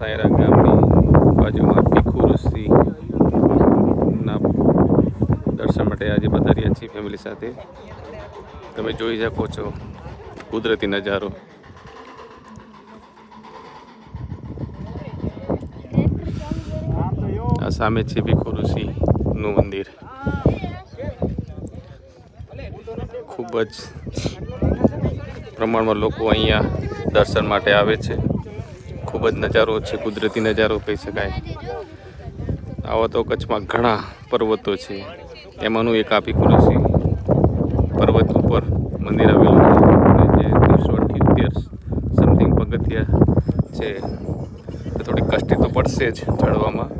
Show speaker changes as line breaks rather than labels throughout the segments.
સાયરા ગામની બાજુમાં ભીખુરસી ના દર્શન માટે આજે બધા છીએ ફેમિલી સાથે. તમે જોઈ શકો છો કુદરતી નજારો. આ સામે છે ભીખુરસીનું મંદિર. ખૂબ જ પ્રમાણમાં લોકો અહીંયા દર્શન માટે આવે છે. ખૂબ જ નજારો છે, કુદરતી નજારો કહી શકાય. આવા તો કચ્છમાં ઘણા પર્વતો છે. એમાંનું એક આપી ઋષિ પર્વત ઉપર મંદિર આવેલું છે. જે ત્રીસો અઠ્યોતેર સમથિંગ પગથિયા છે. થોડી કષ્ટી તો પડશે જ ચડવામાં.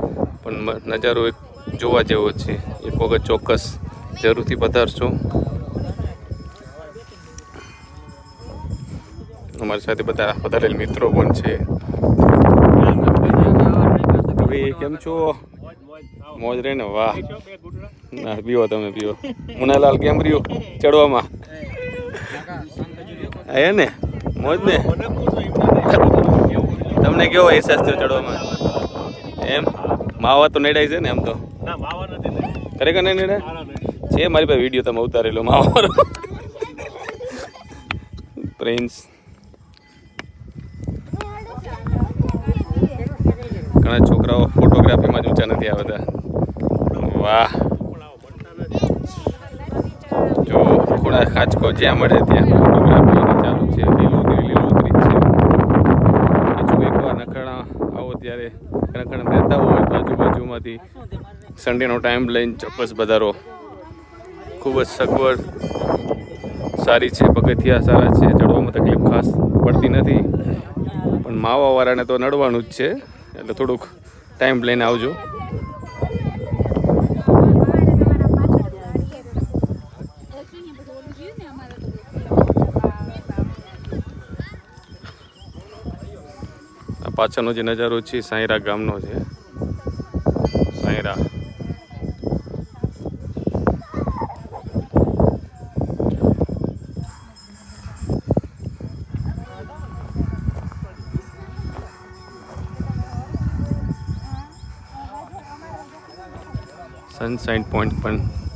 પણ નજારો એક જોવા જેવો છે. એક વખત ચોક્કસ જરૂરથી પધારશો. અમારી સાથે બધા વધારેલ મિત્રો પણ છે. કેમ છો? મોજ રે ને વાહ. ના પીવો તમે પીવો. મુનાલાલ કેમ રહ્યું ચડવામાં. હે ને? મોજ ને? તમને કેવો અહેસાસ થયો ચડવામાં? એમ? માવા તો નડાય છે ને એમ તો?
માવા નથી
ખરેખર નહીં નડાય? છે મારી પાસે વીડિયો તમે ઉતારેલો માવાનો પ્રિન્સ. ઘણા છોકરાઓ ફોટોગ્રાફીમાં જ ઊંચા નથી આવતા. વાહ. જો, ખૂણા ખાચકો જ્યાં મળે ત્યાં ફોટોગ્રાફી ચાલુ છે. લીલોતરી લીલોતરી છે. હજુ એકવાર નખણા આવો ત્યારે નખણા રહેતા હોય તો આજુબાજુમાંથી સન્ડેનો ટાઈમ લઈને ચોક્કસ વધારો ખૂબ જ સગવડ સારી છે, પગથિયા સારા છે. ચડવામાં તકલીફ ખાસ પડતી નથી. પણ માવાવાળાને તો નડવાનું જ છે. એટલે થોડુંક ટાઈમ લઈને આવજો. પાછળનો જે નજારો છે સાંઈરા ગામનો છે. સાંઈરા સનસાઇન પોઈન્ટ પણ